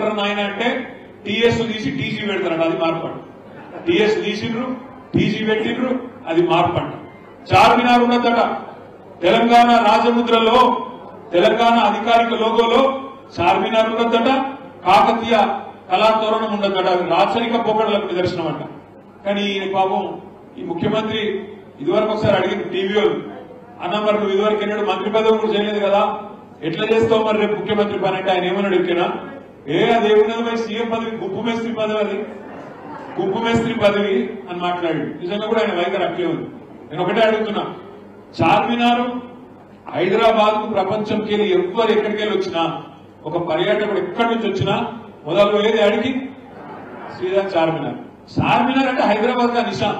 పెడతారు నాయన అంటే టీఎస్ తీసి టీజీ పెడతారు అది మార్పండి. టీఎస్ తీసిండ్రు టీజీ పెట్టిండ్రు అది మార్పండి. చార్మినార్ ఉన్నదట. తెలంగాణ రాజముద్రలో తెలంగాణ అధికారిక లోగోలో చార్మినార్ ఉన్నదట. కాకతీయ కళాతోరణం ఉన్నదట. అది రాచరిక పొగడలకు నిదర్శనం అంట. కానీ పాపం ఈ ముఖ్యమంత్రి ఇదివరకు ఒకసారి అడిగిన టీవీలో అన్న మరి నువ్వు ఇదివరకు ఎన్నడూ మంత్రి పదవి కూడా చేయలేదు కదా. ఎట్లా చేస్తావు మరి రేపు ముఖ్యమంత్రి పని? అంటే ఆయన ఏమన్నాడు ఎక్కినా ఏ అది ఏమున్నది మరి సీఎం పదవి గుప్పు మేస్త్రి పదవి అది? గుప్పు మేస్త్రి పదవి అని మాట్లాడాడు. నిజంగా కూడా ఆయన వైఖరి అట్లే ఉంది. నేను ఒకటే అడుగుతున్నా. చార్మినారు హైదరాబాద్ ప్రపంచంకి వెళ్ళి ఎవ్వరు ఎక్కడికి వెళ్ళి వచ్చినా ఒక పర్యాటకుడు ఎక్కడి నుంచి వచ్చినా మొదలు ఏది అడిగి శ్రీరామ్ చార్మినార్. చార్మినార్ అంటే హైదరాబాద్గా నిషాన్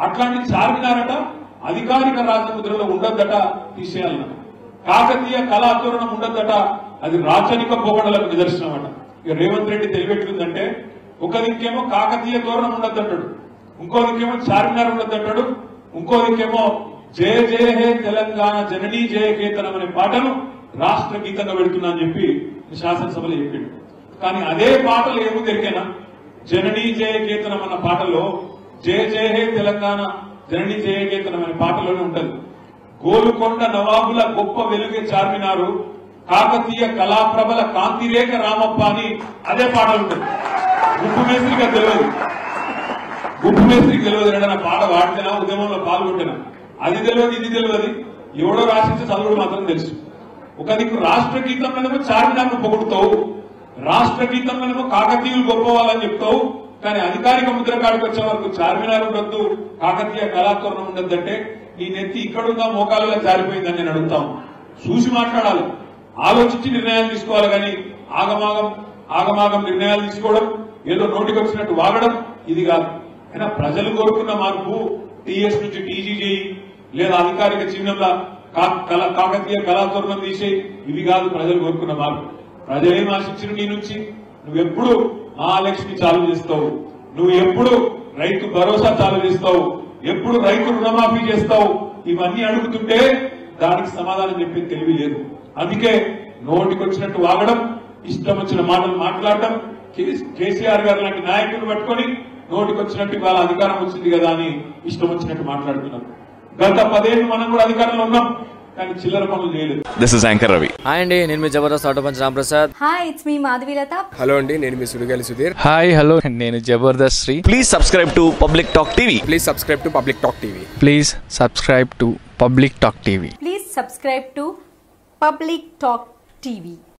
అట్లాంటి చార్మినార్ అంట అధికారిక రాజముద్రలో ఉండద్దట తీసేయాలన్నమాట. కాకతీయ కళాతోరణం ఉండద్దట అది రాచరిక పోకడలకు నిదర్శనం అట. ఇక రేవంత్ రెడ్డి తెలిపెట్టిందంటే ఒక దిక్కేమో కాకతీయ ధోరణం ఉండద్దు అంటాడు ఇంకో దిక్కేమో చార్మినార్ ఉండద్దంటాడు. ఇంకో దిక్కేమో జయ జయ హే తెలంగాణ జననీ జయ కేతనం అనే పాటను రాష్ట్ర గీతంగా పెడుతున్నా అని చెప్పి శాసనసభలో చెప్పిండు. కానీ అదే పాటలు ఏమో దొరికేనా? జననీ జయ కేతనం అన్న పాటలో జయ జయ హే తెలంగాణ జననీ జయ కేతనం అనే పాటలోనే ఉంటది. గోలుకొండ నవాబుల గొప్ప వెలుగే చార్మినారు కాకతీయ కళాప్రభల కాంతిరేఖ రామప్ప అని అదే పాటలు ఉంటుంది. గుప్పు మేస్త్రిగా తెలియదు. గుప్పు మేస్త్రికి తెలియదు. ఏదైనా పాట వాడితేనా ఉద్యమంలో పాల్గొంటేనా? అది తెలియదు ఇది తెలియదు. ఎవడో రాసించే చదువుడు మాత్రం తెలుసు. ఒక నీకు రాష్ట్ర గీతంలోనేమో చార్మినార్ను పొగుడుతావు. రాష్ట్ర గీతంలోనేమో కాకతీయులు గొప్ప వాళ్ళని చెప్తావు. కానీ అధికారిక ముద్ర కాడికి వచ్చే వరకు చార్మినార్ ఉండొద్దు కాకతీయ కళాతోరణం ఉండొద్దంటే నీ నెత్తి ఇక్కడుందా మోకాలలో జారిపోయిందని నేను అడుగుతాను. చూసి మాట్లాడాలి. ఆలోచించి నిర్ణయాలు తీసుకోవాలి కానీ ఆగమాగం ఆగమాగం నిర్ణయాలు తీసుకోవడం ఏదో నోటికి వచ్చినట్టు వాగడం ఇది కాదు. అయినా ప్రజలు కోరుకున్న మార్పు టీఎస్ నుంచి టీజీ లేదా అధికారిక చిహ్నంలా కా- కళ- కాకతీయ కళాతోరణం తీసే ఇవి కాదు ప్రజలు కోరుకున్న మార్పు. ప్రజలేం ఆశించిన నీ నుంచి. నువ్వెప్పుడు మహాలక్ష్మి చాలు చేస్తావు. నువ్వు ఎప్పుడు రైతు భరోసా చాలు చేస్తావు. ఎప్పుడు రైతు రుణమాఫీ చేస్తావు. ఇవన్నీ అడుగుతుంటే దానికి సమాధానం చెప్పే తెలివి లేదు. అందుకే నోటికి వచ్చినట్టు వాగడం ఇష్టం వచ్చిన మాటలు మాట్లాడడం కే- కేసీఆర్ గారు లాంటి నాయకులు పట్టుకొని నోటికి వచ్చినట్టు వాళ్ళ అధికారం వచ్చింది కదా అని ఇష్టం వచ్చినట్టు మాట్లాడుతున్నారు గత పదేళ్ళు మనం కూడా అధికారంలో ఉన్నాం కానీ చిల్లర పనులు చేయలేదు. This is Anchor Ravi. Hi అండి నేను మీ Jabardasth auto punch Ramprasad. Hi it's me Madhavilatha hello అండి నేను మీ సుడిగాలి సుధీర్. హాయ్ హలో నేను Jabardasth Sri. Please subscribe to Public Talk TV. Please subscribe to public talk TV please subscribe to public talk TV please subscribe to public talk TV